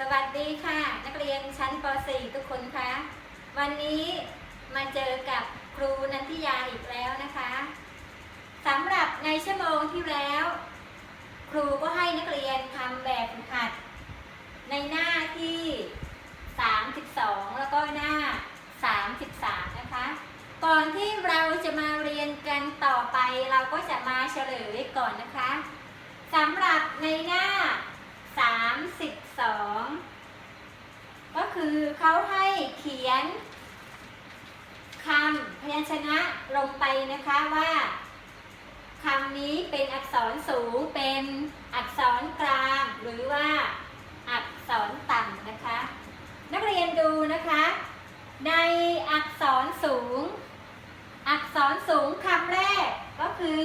สวัสดีค่ะ นักเรียนชั้นป .4 ทุกคนคะวันนี้มาเจอกับครูนันทิยาอีกแล้วนะคะสำหรับในชั่วโมงที่แล้ว ครูก็ให้นักเรียนทำแบบฝึกหัด ในหน้าที่ 32 แล้วก็หน้า 33 นะคะ ก่อนที่เราจะมาเรียนกันต่อไปเราก็จะมาเฉลยก่อนนะคะสำหรับในหน้า 32ก็คือเขาให้เขียนคำพยัญชนะลงไปนะคะว่าคำนี้เป็นอักษรสูงเป็นอักษรกลาง หรือว่าอักษรต่ำนะคะ นักเรียนดูนะคะ ในอักษรสูง อักษรสูงคำแรกก็คือ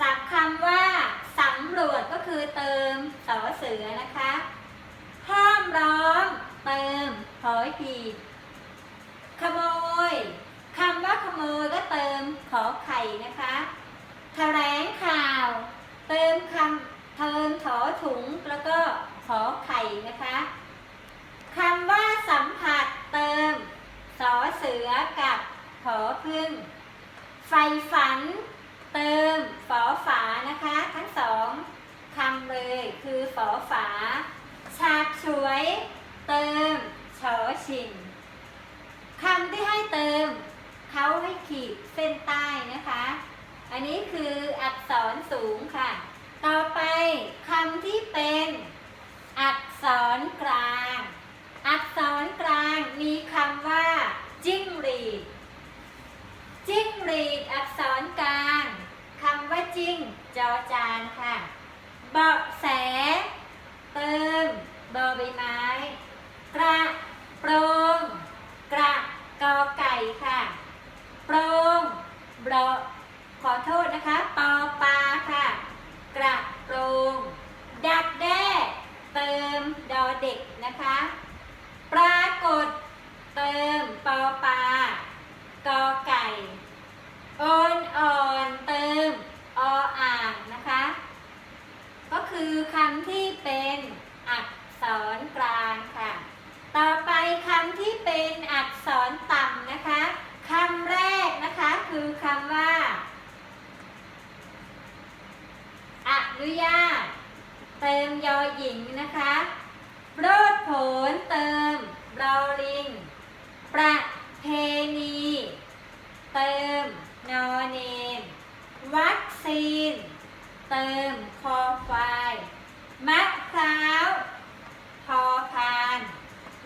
ศัพท์คำว่าสำรวจก็ คือเติมสอเสือนะคะ ห้ามร้องเติมหอยผีขโมยคำว่าขโมยก็เติมขอไข่นะคะแถลงข่าว เติมคำเติมถอถุงแล้วก็ขอไข่นะคะคำว่าสัมผัสเติมสอเสือกับขอพึ่ง ไฟฝัน เติมฝอฝานะคะ ทั้งสอง คำเลย คือฝอฝาฉาบฉวย เติมชอชิงคำที่ให้เติม เขาให้ขีดเส้นใต้นะคะ อันนี้คืออักษรสูงค่ะ ต่อไปคำที่เป็นอักษรกลาง อักษรกลางมีคำว่า จิ้งหรีด จิ้งหรีดอักษรกลางคำว่าจิ้งจอจานค่ะ เบาะแส เติมบอใบไม้ กระโปรงกระกอไก่ค่ะ โปรงบรอขอโทษนะคะปอปลาค่ะ กระโปรงดักแด้เติมดอเด็กนะคะ ปรากฏ เติมปอปลากอไก่ โอนอ่อนเติมออ่างนะคะ ก็ คำที่เป็นอักษรกลางค่ะ ต่อไปคำที่เป็นอักษรต่ำนะคะคำแรกนะคะคือคำว่า อนุญาต เติมยอหญิงนะคะโรดโผนเติมรอลิง ประเพณี เติมนอเนน วัคซีน เติมคอควายมะพร้าว พอพาน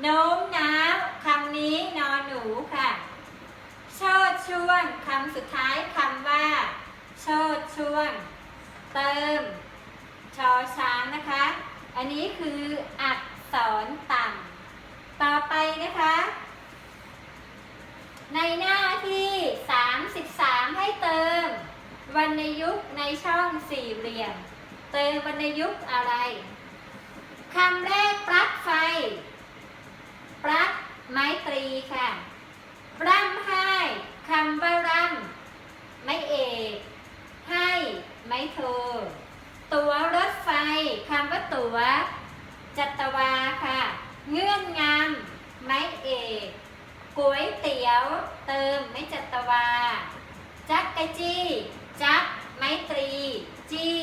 โน้มน้าวคำนี้นอนหนูค่ะ โช่วงคำสุดท้ายคำว่า โชดช่วง เติม ชอช้างนะคะ อันนี้คืออักษรต่ำต่อไปนะคะ ในหน้าที่ 33 ให้เติมวรรณยุกต์ในช่องสี่เหลี่ยม เติมวรรณยุกต์อะไรคำแรกปลั๊กไฟ ปลั๊กไม้ตรีค่ะร่ำไห้ คำว่าร่ำไม้เอก ให้ไม้โทตัวรถไฟคำว่าตัว จัตวาค่ะ เงื่อนงำไม้เอกก๋วยเตี๋ยว เติมไม้จัตวา จักกะจี้ จักไม้ตรี จี้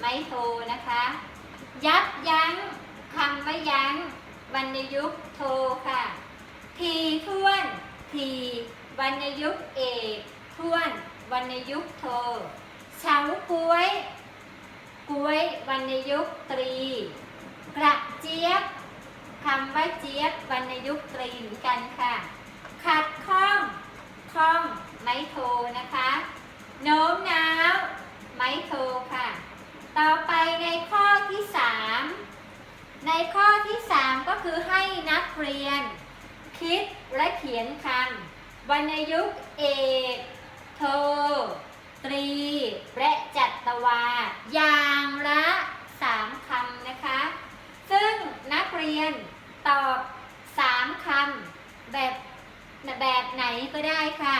ไม้โทนะคะ ยับยั้งคำว่ายั้งวรรณยุกโทค่ะ ทีท่วน ที วรรณยุกต์เอกท่วนวรรณยุกต์โทเฉาก้วยก้วยวรรณยุกต์ตรี กระเจี๊ยบคำว่าเจี๊ยบวรรณยุกต์ตรีเหมือนกันค่ะ ตวา อย่างละสามคำนะคะ ซึ่งนักเรียนตอบสามคำแบบแบบไหนก็ได้ค่ะ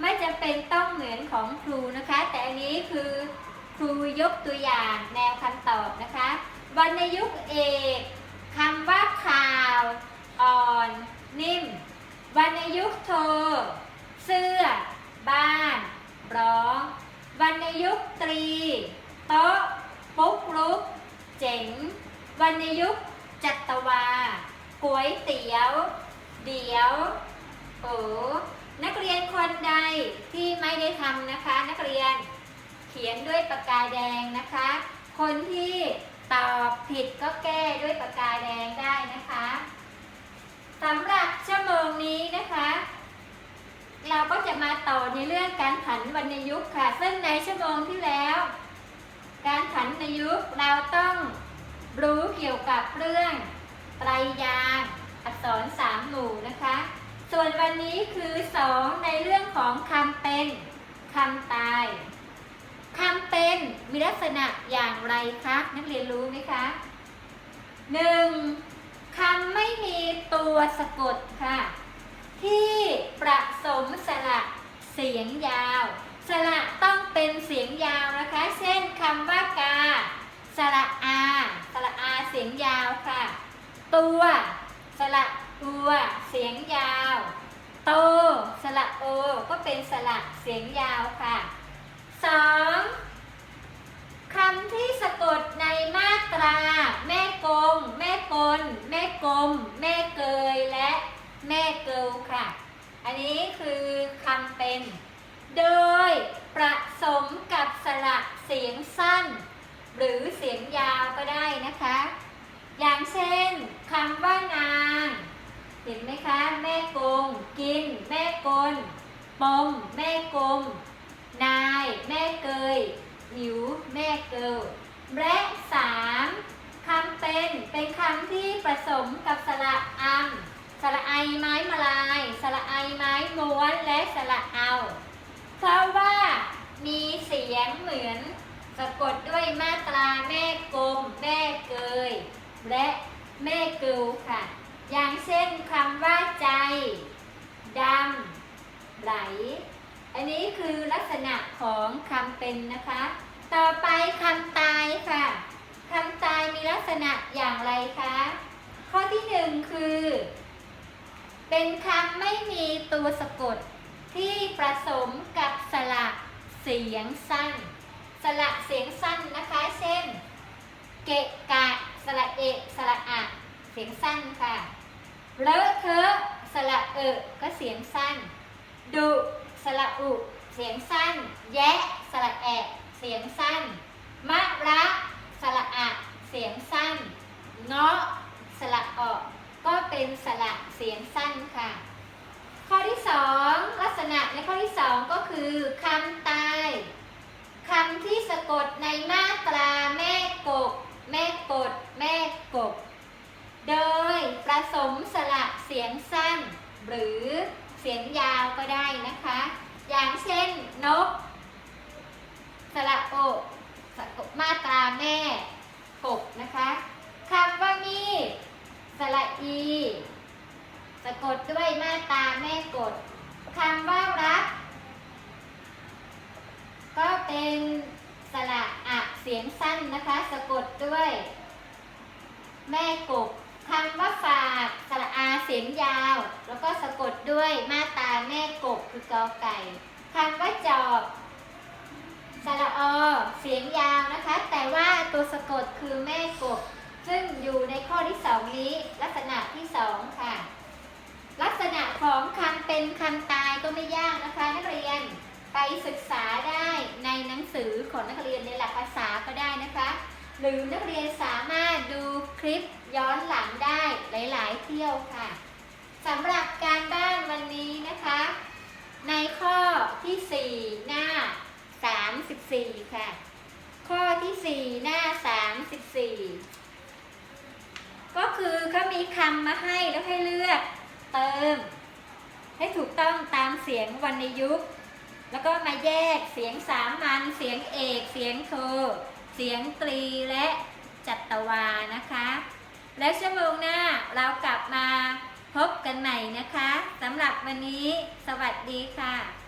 ไม่จะเป็นต้องเหมือนของครูนะคะ แต่อันนี้คือครูยกตัวอย่างแนวคำตอบนะคะวรรณยุกเอกคำว่าข่าวอ่อนนิ่มวรรณยุกโท เสื้อ บ้าน ร้อง วรรณยุกตรีโต๊ะปุ๊กลุก เจ๋งวรรณยุกจัตวาก๋วยเตี๋ยว เดี๋ยวโอ้นักเรียนคนใดที่ไม่ได้ทำนะคะ นักเรียนเขียนด้วยปากกาแดงนะคะ คนที่ตอบผิดก็แก้ด้วยปากกาแดงได้นะคะสำหรับชั่วโมง ต่อในเรื่องการผันวรรณยุกต์ค่ะ ซึ่งในชั่วโมงที่แล้ว การผันวรรณยุกต์เราต้องรู้เกี่ยวกับเรื่องไตรยางอักษรสามหมู่นะคะ ส่วนวันนี้คือสองในเรื่องของคำเป็นคำตายคำเป็นมีลักษณะอย่างไรคะนักเรียนรู้ไหมคะหนึ่งคำไม่มีตัวสะกดค่ะ ที่ประสมสระ เสียงยาว สระต้องเป็นเสียงยาวนะคะ เช่นคำว่ากา สระอา สระอาเสียงยาวค่ะ ตัว สระตัว เสียงยาว โต สระโอ ก็เป็นสระเสียงยาวค่ะสองคำที่สะกดในมาตรา แม่กง แม่กล แม่กลม แม่เกยและแม่เกลค่ะ อันนี้คือคำเป็น โดยประสมกับสระเสียงสั้น หรือเสียงยาวก็ได้นะคะ อย่างเช่นคำว่านาง เห็นไหมคะ แม่กง กิน แม่กลปมแม่กลมนาย แม่เกยหิว แม่เกิลและสามคำเป็นเป็นคำที่ผสมกับสระอัง สระไอไม้มาลาย สระไอไม้ม้วนและสระเอา เพราะว่ามีเสียงเหมือนสะกดด้วยมาตราแม่กลมแม่เกย และแม่กิลค่ะ อย่างเช่นคำว่าใจดำไหล อันนี้คือลักษณะของคำเป็นนะคะ ต่อไปคำตายค่ะคำตายมีลักษณะอย่างไรคะ ข้อที่หนึ่งคือ เป็นคำไม่มีตัวสะกดที่ประสมกับสระเสียงสั้น สระเสียงสั้นนะคะ เช่น เกะกะ สระเอะสระอะ เสียงสั้นค่ะ เลอะเทอะ สระเอะก็เสียงสั้น ดุ สระอุ เสียงสั้น แยะ สระแอะ เสียงสั้น มะระ สระอะ เสียงสั้น เงาะ สระออก เป็นสระเสียงสั้นค่ะ ข้อที่สองลักษณะในข้อที่สองก็คือคำตายคำที่สะกดในมาตราแม่กบแม่กด แม่กบโดยประสมสระเสียงสั้น หรือเสียงยาวก็ได้นะคะ อย่างเช่นนก สระโอสะกดมาตราแม่กบนะคะคำว่ามีด สระอี สะกดด้วยมาตาแม่กดคำว่ารัก ก็เป็นสระอะเสียงสั้นนะคะ สะกดด้วย แม่กบคำว่าฝากสระอาเสียงยาว แล้วก็สะกดด้วยมาตาแม่กบคือกอไก่คำว่าจอบสระอเสียงยาวนะคะ แต่ว่าตัวสะกดคือแม่กบ ซึ่งอยู่ในข้อที่สองนี้ลักษณะที่สองค่ะ ลักษณะของคำเป็นคำตายก็ไม่ยากนะคะนักเรียนไปศึกษาได้ในหนังสือของนักเรียนในหลักภาษาก็ได้นะคะ หรือนักเรียนสามารถดูคลิปย้อนหลังได้หลาย ๆ เที่ยวค่ะสำหรับการบ้านวันนี้นะคะ ในข้อที่ 4 หน้า 34 ค่ะ ข้อที่ 4 หน้า 34 ก็คือเขามีคำมาให้แล้วให้เลือกเติม ให้ถูกต้องตามเสียงวรรณยุกต์แล้วก็มาแยกเสียงสามัญเสียงเอกเสียงโท เสียงตรีและจัตวานะคะ และชั่วโมงหน้าเรากลับมาพบกันใหม่นะคะสำหรับวันนี้ สวัสดีค่ะ